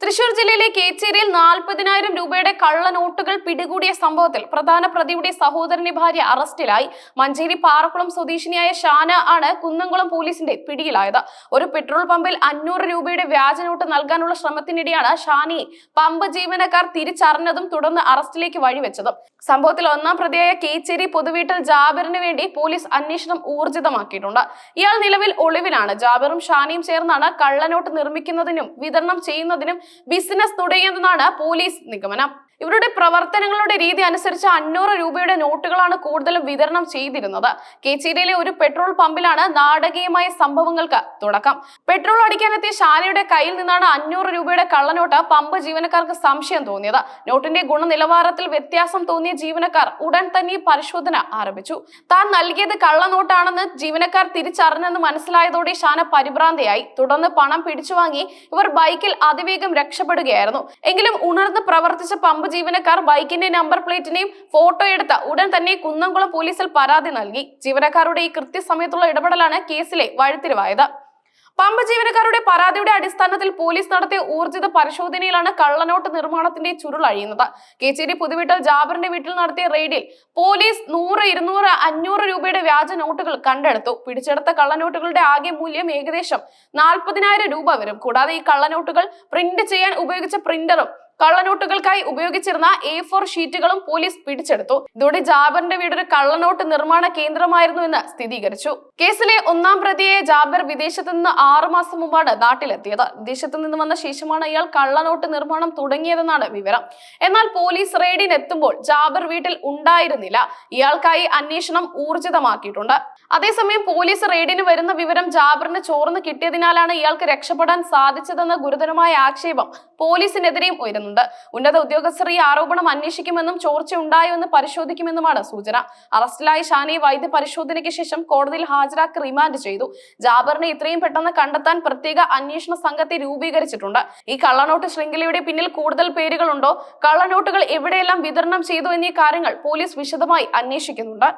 തൃശൂർ ജില്ലയിലെ കേച്ചേരിയിൽ നാൽപ്പതിനായിരം രൂപയുടെ കള്ള നോട്ടുകൾ പിടികൂടിയ സംഭവത്തിൽ പ്രധാന പ്രതിയുടെ സഹോദരന്റെ ഭാര്യ അറസ്റ്റിലായി. മഞ്ചേരി പാറക്കുളം സ്വദേശിനിയായ ഷാന ആണ് കുന്നംകുളം പോലീസിന്റെ പിടിയിലായത്. ഒരു പെട്രോൾ പമ്പിൽ അഞ്ഞൂറ് രൂപയുടെ വ്യാജ നോട്ട് നൽകാനുള്ള ശ്രമത്തിനിടെയാണ് ഷാനിയെ പമ്പ് ജീവനക്കാർ തിരിച്ചറിഞ്ഞതും തുടർന്ന് അറസ്റ്റിലേക്ക് വഴിവെച്ചതും. സംഭവത്തിൽ ഒന്നാം പ്രതിയായ കേച്ചേരി പൊതുവീട്ടിൽ ജാബിറിന് വേണ്ടി പോലീസ് അന്വേഷണം ഊർജിതമാക്കിയിട്ടുണ്ട്. ഇയാൾ നിലവിൽ ഒളിവിലാണ്. ജാബിറും ഷാനിയും ചേർന്നാണ് കള്ളനോട്ട് നിർമ്മിക്കുന്നതിനും വിതരണം ചെയ്യുന്നതിനും ബിസിനസ് തുടങ്ങിയതെന്നാണ് പോലീസ് നിഗമനം. ഇവരുടെ പ്രവർത്തനങ്ങളുടെ രീതി അനുസരിച്ച് അഞ്ഞൂറ് രൂപയുടെ നോട്ടുകളാണ് കൂടുതലും വിതരണം ചെയ്തിരുന്നത്. കേച്ചേരിയിലെ ഒരു പെട്രോൾ പമ്പിലാണ് നാടകീയമായ സംഭവങ്ങൾക്ക് തുടക്കം. പെട്രോൾ അടിക്കാനെത്തിയ ഷാനയുടെ കയ്യിൽ നിന്നാണ് അഞ്ഞൂറ് രൂപയുടെ കള്ളനോട്ട് പമ്പ് ജീവനക്കാർക്ക് സംശയം തോന്നിയത്. നോട്ടിന്റെ ഗുണനിലവാരത്തിൽ വ്യത്യാസം തോന്നിയ ജീവനക്കാർ ഉടൻ തന്നെ പരിശോധന ആരംഭിച്ചു. താൻ നൽകിയത് കള്ളനോട്ടാണെന്ന് ജീവനക്കാർ തിരിച്ചറിഞ്ഞെന്ന് മനസ്സിലായതോടെ ഷാന പരിഭ്രാന്തയായി. തുടർന്ന് പണം പിടിച്ചുവാങ്ങി. ഇവർ ബൈക്കിൽ അതിവേഗം രക്ഷപ്പെടുകയായിരുന്നു. എങ്കിലും ഉണർന്ന് പ്രവർത്തിച്ച പമ്പ് ജീവനക്കാർ ബൈക്കിന്റെ നമ്പർ പ്ലേറ്റിനെയും ഫോട്ടോ എടുത്ത ഉടൻ തന്നെ കുന്നംകുളം പോലീസിൽ പരാതി നൽകി. ജീവനക്കാരുടെ ഈ കൃത്യസമയത്തുള്ള ഇടപെടലാണ് കേസിലെ വഴിത്തിരിവായത്. പമ്പ് ജീവനക്കാരുടെ പരാതിയുടെ അടിസ്ഥാനത്തിൽ പോലീസ് നടത്തിയ ഊർജിത പരിശോധനയിലാണ് കള്ളനോട്ട് നിർമ്മാണത്തിന്റെ ചുരുൾ അഴിയുന്നത്. കേച്ചേരി പുതുവീട്ടിൽ ജാബറിന്റെ വീട്ടിൽ നടത്തിയ റെയ്ഡിൽ പോലീസ് നൂറ് ഇരുന്നൂറ് അഞ്ഞൂറ് രൂപയുടെ വ്യാജ നോട്ടുകൾ കണ്ടെടുത്തു. പിടിച്ചെടുത്ത കള്ളനോട്ടുകളുടെ ആകെ മൂല്യം ഏകദേശം നാൽപ്പതിനായിരം രൂപ വരും. കൂടാതെ ഈ കള്ളനോട്ടുകൾ പ്രിന്റ് ചെയ്യാൻ ഉപയോഗിച്ച പ്രിന്ററും കള്ളനോട്ടുകൾക്കായി ഉപയോഗിച്ചിരുന്ന എ ഫോർ ഷീറ്റുകളും പോലീസ് പിടിച്ചെടുത്തു. ഇതോടെ ജാബറിന്റെ വീട് ഒരു കള്ളനോട്ട് നിർമ്മാണ കേന്ദ്രമായിരുന്നു എന്ന് സ്ഥിരീകരിച്ചു. കേസിലെ ഒന്നാം പ്രതിയെ ജാബർ വിദേശത്ത് നിന്ന് ആറുമാസം മുമ്പാണ് നാട്ടിലെത്തിയത്. വിദേശത്ത് നിന്ന് വന്ന ശേഷമാണ് ഇയാൾ കള്ളനോട്ട് നിർമ്മാണം തുടങ്ങിയതെന്നാണ് വിവരം. എന്നാൽ പോലീസ് റെയ്ഡിനെത്തുമ്പോൾ ജാബർ വീട്ടിൽ ഉണ്ടായിരുന്നില്ല. ഇയാൾക്കായി അന്വേഷണം ഊർജിതമാക്കിയിട്ടുണ്ട്. അതേസമയം പോലീസ് റെയ്ഡിന് വരുന്ന വിവരം ജാബറിന് ചോർന്ന് കിട്ടിയതിനാലാണ് ഇയാൾക്ക് രക്ഷപ്പെടാൻ സാധിച്ചതെന്ന ഗുരുതരമായ ആക്ഷേപം പോലീസിനെതിരെയും ഉയരുന്നുണ്ട് ഉന്നത ഉദ്യോഗസ്ഥർ ഈ ആരോപണം അന്വേഷിക്കുമെന്നും ചോർച്ച ഉണ്ടായോ എന്ന് പരിശോധിക്കുമെന്നുമാണ് സൂചന. അറസ്റ്റിലായ ഷാനിയെ വൈദ്യ പരിശോധനയ്ക്ക് ശേഷം കോടതിയിൽ ഹാജരാക്കി റിമാൻഡ് ചെയ്തു. ജാബറിനെ ഇത്രയും പെട്ടെന്ന് കണ്ടെത്താൻ പ്രത്യേക അന്വേഷണ സംഘത്തെ രൂപീകരിച്ചിട്ടുണ്ട്. ഈ കള്ളനോട്ട് ശൃംഖലയുടെ പിന്നിൽ കൂടുതൽ പേരുകളുണ്ടോ? കള്ളനോട്ടുകൾ എവിടെയെല്ലാം വിതരണം ചെയ്തു എന്നീ കാര്യങ്ങൾ പോലീസ് വിശദമായി അന്വേഷിക്കുന്നുണ്ട്.